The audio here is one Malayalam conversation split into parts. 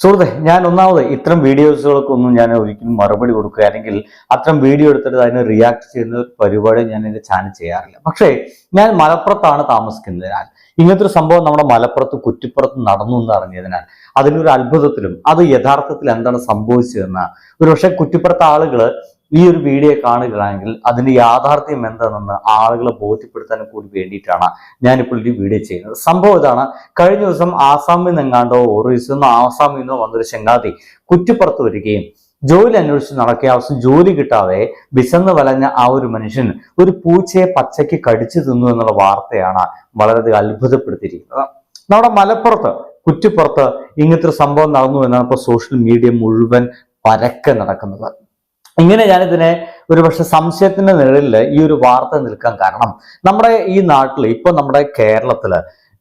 സുഹൃത്തെ ഞാൻ ഒന്നാമത് ഇത്തരം വീഡിയോസുകൾക്കൊന്നും ഞാൻ ഒരിക്കലും മറുപടി കൊടുക്കുക അല്ലെങ്കിൽ അത്തരം വീഡിയോ എടുത്തിട്ട് അതിന് റിയാക്ട് ചെയ്യുന്ന പരിപാടി ഞാൻ എന്റെ ചാനൽ ചെയ്യാറില്ല. പക്ഷേ ഞാൻ മലപ്പുറത്താണ് താമസിക്കുന്നതിനാൽ ഇങ്ങനത്തെ ഒരു സംഭവം നമ്മുടെ മലപ്പുറത്ത് കുറ്റിപ്പുറത്ത് നടന്നു എന്ന് അറിഞ്ഞതിനാൽ അതിനൊരു അത്ഭുതത്തിലും അത് യഥാർത്ഥത്തിൽ എന്താണ് സംഭവിച്ചതെന്ന് ഒരുപക്ഷെ കുറ്റിപ്പുറത്തെ ആളുകൾ ഈ ഒരു വീഡിയോ കാണുകയാണെങ്കിൽ അതിന്റെ യാഥാർത്ഥ്യം എന്താണെന്ന് ആളുകളെ ബോധ്യപ്പെടുത്താൻ കൂടി വേണ്ടിയിട്ടാണ് ഞാനിപ്പോൾ ഈ വീഡിയോ ചെയ്യുന്നത്. സംഭവം ഇതാണ്. കഴിഞ്ഞ ദിവസം ആസാമിൽ നിന്നെങ്ങാണ്ടോ ഒറീസിൽ നിന്നോ ആസാമിൽ നിന്നോ വന്നൊരു ചങ്ങാതി കുറ്റിപ്പുറത്ത് വരികയും ജോലി അന്വേഷിച്ച് നടക്കിയ അവസ്ഥ ജോലി കിട്ടാതെ വിശന്ന് വലഞ്ഞ ആ ഒരു മനുഷ്യൻ ഒരു പൂച്ചയെ പച്ചയ്ക്ക് കടിച്ചു തിന്നു എന്നുള്ള വാർത്തയാണ് വളരെയധികം അത്ഭുതപ്പെടുത്തിയിരിക്കുന്നത്. നമ്മുടെ മലപ്പുറത്ത് കുറ്റിപ്പുറത്ത് ഇങ്ങനത്തെ ഒരു സംഭവം നടന്നു എന്നാണ് ഇപ്പോൾ സോഷ്യൽ മീഡിയ മുഴുവൻ പരക്കെ നടക്കുന്നത്. ഇങ്ങനെ ഞാനിതിനെ ഒരു പക്ഷെ സംശയത്തിന്റെ നിഴലിൽ ഈ ഒരു വാർത്ത നിൽക്കാൻ കാരണം. നമ്മുടെ ഈ നാട്ടിൽ ഇപ്പൊ നമ്മുടെ കേരളത്തിൽ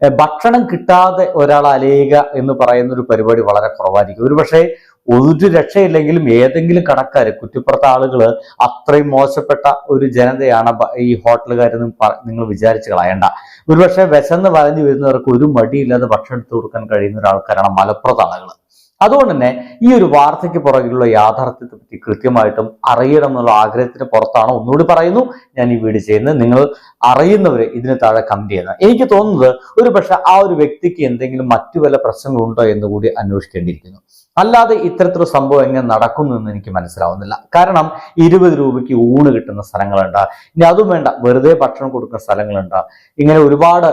ഭക്ഷണം കിട്ടാതെ ഒരാൾ അലയുക എന്ന് പറയുന്ന ഒരു പരിപാടി വളരെ കുറവായിരിക്കും. ഒരു പക്ഷേ ഒരു രക്ഷയില്ലെങ്കിലും ഏതെങ്കിലും കടക്കാര് കുറ്റിപ്പുറത്തെ ആളുകൾ അത്രയും മോശപ്പെട്ട ഒരു ജനതയാണ് ഈ ഹോട്ടലുകാരെന്ന് നിങ്ങൾ വിചാരിച്ച് കളയണ്ട. ഒരുപക്ഷെ വിശന്ന് വലഞ്ഞു വരുന്നവർക്ക് ഒരു മടിയില്ലാതെ ഭക്ഷണം എടുത്തു കൊടുക്കാൻ കഴിയുന്ന ഒരാൾക്കാരാണ് മലപ്പുറത്തെ ആളുകൾ അതുകൊണ്ട് തന്നെ ഈ ഒരു വാർത്തയ്ക്ക് പുറകിലുള്ള യാഥാർത്ഥ്യത്തെ പറ്റി കൃത്യമായിട്ടും അറിയണം എന്നുള്ള ആഗ്രഹത്തിന് പുറത്താണ് ഒന്നുകൂടി പറയുന്നു. ഞാൻ ഈ വീഡിയോ ചെയ്യുന്നത് നിങ്ങൾ അറിയുന്നവര് ഇതിന് താഴെ കമന്റ് ചെയ്യുന്നത് എനിക്ക് തോന്നുന്നത് ഒരു പക്ഷെ ആ ഒരു വ്യക്തിക്ക് എന്തെങ്കിലും മറ്റു വല്ല പ്രശ്നങ്ങളുണ്ടോ എന്ന് കൂടി അന്വേഷിക്കേണ്ടിയിരിക്കുന്നു. അല്ലാതെ ഇത്തരത്തിലുള്ള സംഭവം എങ്ങനെ നടക്കുന്നു എന്ന് എനിക്ക് മനസ്സിലാവുന്നില്ല. കാരണം ഇരുപത് രൂപയ്ക്ക് ഊണ് കിട്ടുന്ന സ്ഥലങ്ങളുണ്ട്. ഇനി അതും വേണ്ട. വെറുതെ ഭക്ഷണം കൊടുക്കുന്ന സ്ഥലങ്ങളുണ്ട്. ഇങ്ങനെ ഒരുപാട്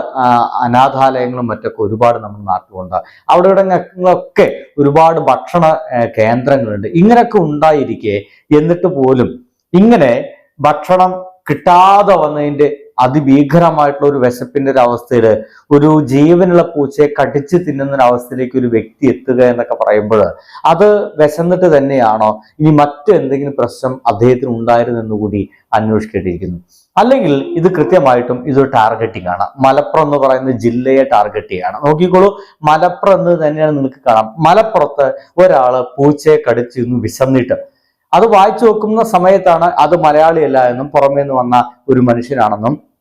അനാഥാലയങ്ങളും മറ്റൊക്കെ ഒരുപാട് നമ്മുടെ നാട്ടിലുണ്ട്. അവിടെ ഇവിടെയൊക്കെ ഒരുപാട് ഭക്ഷണ കേന്ദ്രങ്ങളുണ്ട്. ഇങ്ങനെയൊക്കെ ഉണ്ടായിരിക്കെ എന്നിട്ട് പോലും ഇങ്ങനെ ഭക്ഷണം കിട്ടാതെ വന്നതിന്റെ അതിഭീകരമായിട്ടുള്ള ഒരു വിശപ്പിന്റെ ഒരു അവസ്ഥയിൽ ഒരു ജീവനുള്ള പൂച്ചയെ കടിച്ചു തിന്നുന്ന ഒരു അവസ്ഥയിലേക്ക് ഒരു വ്യക്തി എത്തുക എന്നൊക്കെ പറയുമ്പോൾ അത് വിശന്നിട്ട് തന്നെയാണോ? ഇനി മറ്റെന്തെങ്കിലും പ്രശ്നം അദ്ദേഹത്തിന് ഉണ്ടായിരുന്നു കൂടി അന്വേഷിക്കേണ്ടിയിരിക്കുന്നു. അല്ലെങ്കിൽ ഇത് കൃത്യമായിട്ടും ഇതൊരു ടാർഗറ്റിംഗ് ആണ്. മലപ്പുറം എന്ന് പറയുന്ന ജില്ലയെ ടാർഗറ്റ് ചെയ്യാണ്. നോക്കിക്കോളൂ മലപ്പുറം എന്ന് തന്നെയാണ് നിങ്ങൾക്ക് കാണാം. മലപ്പുറത്ത് ഒരാൾ പൂച്ചയെ കടിച്ചിരുന്നു വിശന്നിട്ട്. അത് വായിച്ചു നോക്കുന്ന സമയത്താണ് അത് മലയാളിയല്ല എന്നും പുറമേ നിന്ന് വന്ന ഒരു മനുഷ്യനാണെന്നും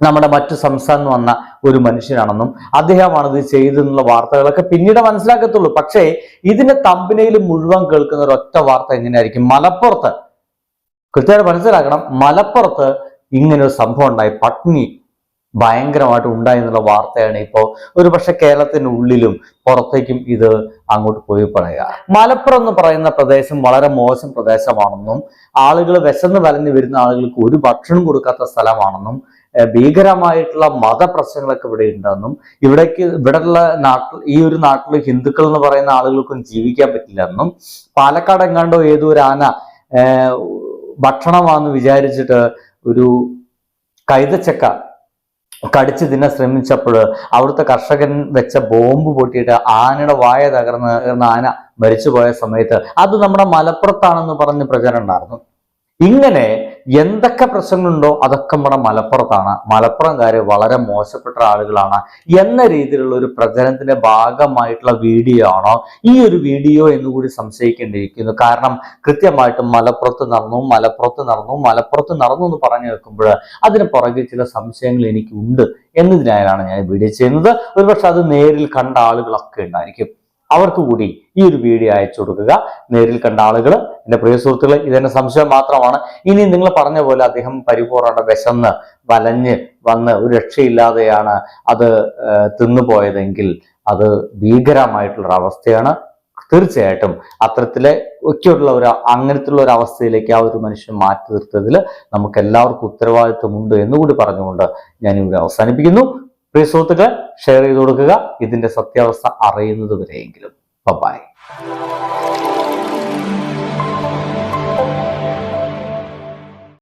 നമ്മുടെ മറ്റു സംസ്ഥാനം വന്ന ഒരു മനുഷ്യനാണെന്നും അദ്ദേഹമാണ് ഇത് ചെയ്തെന്നുള്ള വാർത്തകളൊക്കെ പിന്നീട് മനസ്സിലാക്കത്തുള്ളൂ. പക്ഷേ ഇതിന്റെ തമ്പനയിൽ മുഴുവൻ കേൾക്കുന്ന ഒരു ഒറ്റ വാർത്ത എങ്ങനെയായിരിക്കും? മലപ്പുറത്ത്. കൃത്യമായിട്ട് മനസ്സിലാക്കണം മലപ്പുറത്ത് ഇങ്ങനെ ഒരു സംഭവം ഉണ്ടായി. പട്ടിണി ഭയങ്കരമായിട്ട് ഉണ്ടായി എന്നുള്ള വാർത്തയാണ് ഇപ്പോൾ. ഒരുപക്ഷെ കേരളത്തിനുള്ളിലും പുറത്തേക്കും ഇത് അങ്ങോട്ട് പോയി പറയുക. മലപ്പുറം എന്ന് പറയുന്ന പ്രദേശം വളരെ മോശം പ്രദേശമാണെന്നും ആളുകൾ വിശന്ന് വലഞ്ഞു വരുന്ന ആളുകൾക്ക് ഒരു ഭക്ഷണം കൊടുക്കാത്ത സ്ഥലമാണെന്നും ഭീകരമായിട്ടുള്ള മതപ്രശ്നങ്ങളൊക്കെ ഇവിടെ ഉണ്ടെന്നും ഇവിടേക്ക് ഇവിടെയുള്ള നാട്ടിൽ ഈ ഒരു നാട്ടിൽ ഹിന്ദുക്കൾ എന്ന് പറയുന്ന ആളുകൾക്കൊന്നും ജീവിക്കാൻ പറ്റില്ല എന്നും. പാലക്കാട് എങ്ങാണ്ടോ ഏതോ ഒരു ആന ഭക്ഷണമാണെന്ന് വിചാരിച്ചിട്ട് ഒരു കൈതച്ചക്ക കടിച്ചു തിന്നാൻ ശ്രമിച്ചപ്പോൾ അവിടുത്തെ കർഷകൻ വെച്ച ബോംബ് പൊട്ടിയിട്ട് ആനയുടെ വായ തകർന്ന് ആന മരിച്ചുപോയ സമയത്ത് അത് നമ്മുടെ മലപ്പുറത്താണെന്ന് പറഞ്ഞ് പ്രചരണം ഉണ്ടായിരുന്നു. ഇങ്ങനെ എന്തൊക്കെ പ്രശ്നങ്ങളുണ്ടോ അതൊക്കെ നമ്മുടെ മലപ്പുറത്താണ്. മലപ്പുറംകാര് വളരെ മോശപ്പെട്ട ആളുകളാണ് എന്ന രീതിയിലുള്ള ഒരു പ്രചരണത്തിന്റെ ഭാഗമായിട്ടുള്ള വീഡിയോ ആണോ ഈ ഒരു വീഡിയോ എന്ന് കൂടി സംശയിക്കേണ്ടിയിരിക്കുന്നു. കാരണം കൃത്യമായിട്ടും മലപ്പുറത്ത് നടന്നു മലപ്പുറത്ത് നടന്നു മലപ്പുറത്ത് നടന്നു എന്ന് പറഞ്ഞു വെക്കുമ്പോൾ അതിന് പുറകെ ചില സംശയങ്ങൾ എനിക്കുണ്ട്. എന്നതിനായാണ് ഞാൻ വീഡിയോ ചെയ്യുന്നത്. ഒരുപക്ഷെ അത് നേരിൽ കണ്ട ആളുകളൊക്കെ ഉണ്ടായിരിക്കും. അവർക്ക് കൂടി ഈ ഒരു വീഡിയോ അയച്ചു കൊടുക്കുക. നേരിൽ കണ്ട ആളുകൾ എന്റെ പ്രിയ സുഹൃത്തുക്കൾ ഇതെന്നെ സംശയം മാത്രമാണ്. ഇനി നിങ്ങൾ പറഞ്ഞ പോലെ അദ്ദേഹം പരിപൂർണ വിശന്ന് വലഞ്ഞ് വന്ന് ഒരു രക്ഷയില്ലാതെയാണ് അത് തിന്നുപോയതെങ്കിൽ അത് ഭീകരമായിട്ടുള്ള അവസ്ഥയാണ് തീർച്ചയായിട്ടും അത്തരത്തിലെ ഒക്കെയുള്ള ഒരു അങ്ങനത്തുള്ള ഒരു അവസ്ഥയിലേക്ക് ആ ഒരു മനുഷ്യൻ മാറ്റി നിർത്തതിൽ നമുക്ക് എല്ലാവർക്കും ഉത്തരവാദിത്വമുണ്ട് എന്നുകൂടി പറഞ്ഞുകൊണ്ട് ഞാനിവിടെ അവസാനിപ്പിക്കുന്നു. പ്രിയ സുഹൃത്തുക്കൾ ഷെയർ ചെയ്ത് കൊടുക്കുക. ഇതിന്റെ സത്യാവസ്ഥ അറിയുന്നത് വരെയെങ്കിലും. ബൈ